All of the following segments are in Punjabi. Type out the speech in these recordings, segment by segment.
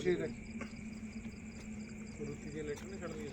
ਠੀਕ ਹੈ। ਰੁਚੀ ਦੇ ਲੈਟਰ ਨਹੀਂ ਖੜਦੀ ਹੈ।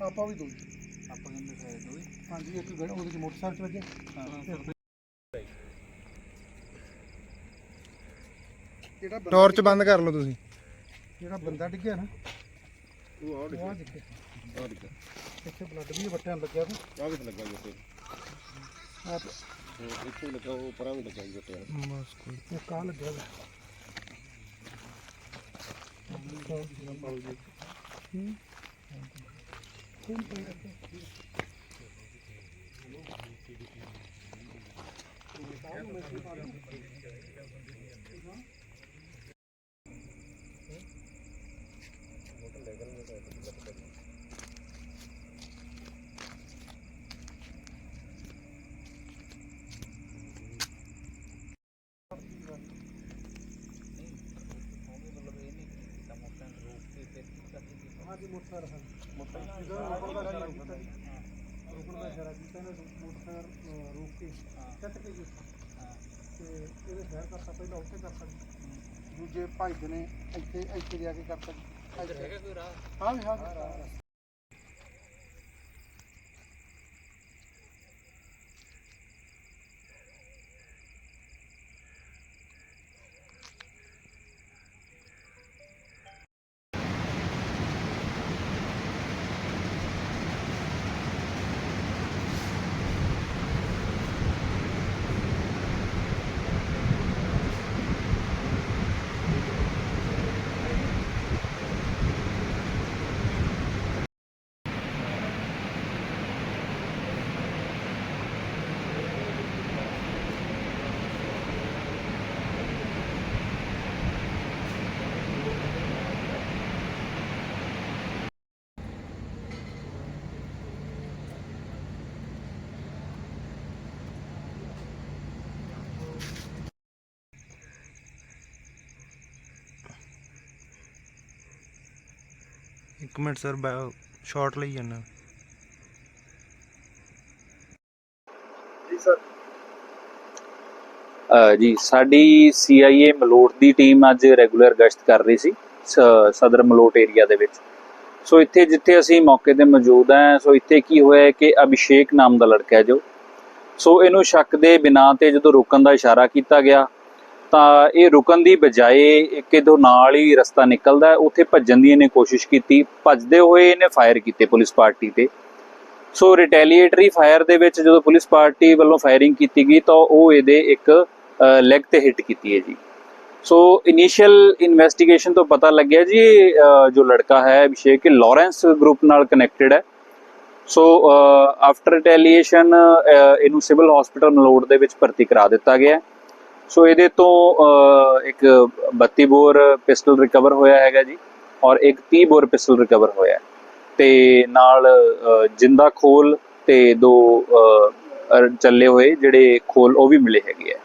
ਆਪਾਂ ਵੀ ਦੋ ਹੀ। ਆਪਾਂ ਕਹਿੰਦੇ ਸਾਰੇ ਦੋ ਹੀ ਹਾਂਜੀ ਇੱਕ ਗੜ ਉਹਦੇ ਚ ਮੋਟਰਸਾਈਕਲ ਵੱਜਿਆ ਜਿਹੜਾ ਬੰਦਾ ਟਾਰਚ ਬੰਦ ਕਰ ਲਓ ਤੁਸੀਂ ਜਿਹੜਾ ਬੰਦਾ ਡਿੱਗਿਆ ਨਾ ਉਹ ਆਉਟ ਉਹ ਆ ਡਿੱਗਿਆ ਇੱਥੇ ਬਲੱਡ ਵੀ ਵੱਟਿਆਂ ਲੱਗਿਆ ਤੇ ਆ ਵੀ ਲੱਗਾ ਜੀ ਉੱਤੇ ਆ ਉਹ ਇੱਥੇ ਲੱਗਾ ਉਹ ਪਰਾਂ ਵੀ ਲੱਗਾ ਜੀ ਉੱਤੇ ਬਸ ਕੋਈ ਇੱਕ ਆ ਲੱਗਿਆ ਵਾ। ਹੂੰ। ਕੌਣ ਪਿਆ ਇੱਥੇ? ਹਾਂਜੀ ਮੋਟਰਸਾਈਕਲ ਮੋਟਰਸਾਈਕਲ ਰੋਕਣ ਦਾ ਇਸ਼ਾਰਾ ਕੀਤਾ ਨੇ ਮੋਟਰਸਾਈਕਲ ਅਹ, ਰੋਕ ਕੇ ਚੱਕ ਕੇ ਜੀ ਤੇ ਇਹਦੇ ਸ਼ਹਿਰ ਕਰਤਾ ਪਹਿਲਾਂ ਉੱਥੇ ਕਰਤਾ ਦੂਜੇ ਭਾਈ ਦੇ ਨੇ ਇੱਥੇ ਇੱਥੇ ਜਾ ਕੇ ਕਰਤਾ ਜੀ ਹੈਗਾ ਕੋਈ ਰਾਹ? ਹਾਂ ਵੀ ਹਾਂ ਇੱਕ ਮਿੰਟ ਸਰ ਸ਼ਾਰਟ ਲਈ ਜਾਣਾ ਅ, ਜੀ ਸਾਡੀ CIA ਮਲੋਟ ਦੀ ਟੀਮ ਅੱਜ ਰੈਗੂਲਰ ਗਸ਼ਤ ਕਰ ਰਹੀ ਸੀ ਸਦਰ ਮਲੋਟ ਏਰੀਆ ਦੇ ਵਿੱਚ। ਸੋ ਇੱਥੇ ਜਿੱਥੇ ਅਸੀਂ ਮੌਕੇ ਤੇ ਮੌਜੂਦ ਹਾਂ ਸੋ ਇੱਥੇ ਕੀ ਹੋਇਆ ਕਿ ਅਭਿਸ਼ੇਕ ਨਾਮ ਦਾ ਲੜਕਾ ਹੈ ਜੋ। ਸੋ ਇਹਨੂੰ ਸ਼ੱਕ ਦੇ ਬਿਨਾਂ ਤੇ ਜਦੋਂ ਰੁਕਣ ਦਾ ਇਸ਼ਾਰਾ ਕੀਤਾ ਗਿਆ ਤਾਂ ਇਹ ਰੁਕਣ ਦੀ ਬਜਾਏ ਇੱਕ ਇਹਦੋਂ ਨਾਲ ਹੀ ਰਸਤਾ ਨਿਕਲਦਾ ਉੱਥੇ ਭੱਜਣ ਦੀ ਇਹਨੇ ਕੋਸ਼ਿਸ਼ ਕੀਤੀ। ਭੱਜਦੇ ਹੋਏ ਇਹਨੇ ਫਾਇਰ ਕੀਤੇ ਪੁਲਿਸ ਪਾਰਟੀ ਤੇ। ਸੋ ਰਿਟੈਲੀਏਟਰੀ ਫਾਇਰ ਦੇ ਵਿੱਚ ਜਦੋਂ ਪੁਲਿਸ ਪਾਰਟੀ ਵੱਲੋਂ ਫਾਇਰਿੰਗ ਕੀਤੀ ਗਈ ਤਾਂ ਉਹ ਇਹਦੇ ਇੱਕ ਲੈਗ ਤੇ ਹਿੱਟ ਕੀਤੀ ਹੈ ਜੀ। ਸੋ ਇਨੀਸ਼ੀਅਲ ਇਨਵੈਸਟੀਗੇਸ਼ਨ ਤੋਂ ਪਤਾ ਲੱਗਿਆ ਜੀ ਜੋ ਲੜਕਾ ਹੈ ਅਭਿਸ਼ੇਕ, ਇਹ ਲਾਰੈਂਸ ਗਰੁੱਪ ਨਾਲ ਕਨੈਕਟਡ ਹੈ। ਸੋ ਆਫਟਰ ਰਿਟੈਲੀਏਸ਼ਨ ਇਹਨੂੰ ਸਿਵਲ ਹਸਪੀਟਲ ਮਲੋੜ ਦੇ ਵਿੱਚ ਭਰਤੀ ਕਰਾ ਦਿੱਤਾ ਗਿਆ ਹੈ। ਸੋ ਇਹਦੇ ਤੋਂ ਇੱਕ 32 ਬੋਰ ਪਿਸਟਲ ਰਿਕਵਰ ਹੋਇਆ ਹੈਗਾ ਜੀ ਔਰ ਇੱਕ 30 ਬੋਰ ਪਿਸਟਲ ਰਿਕਵਰ ਹੋਇਆ ਹੈ। ਤੇ ਨਾਲ ਜਿੰਦਾ ਖੋਲ ਤੇ ਦੋ ਚੱਲੇ ਹੋਏ ਜਿਹੜੇ ਖੋਲ ਉਹ ਵੀ ਮਿਲੇ ਹੈਗੇ ਆ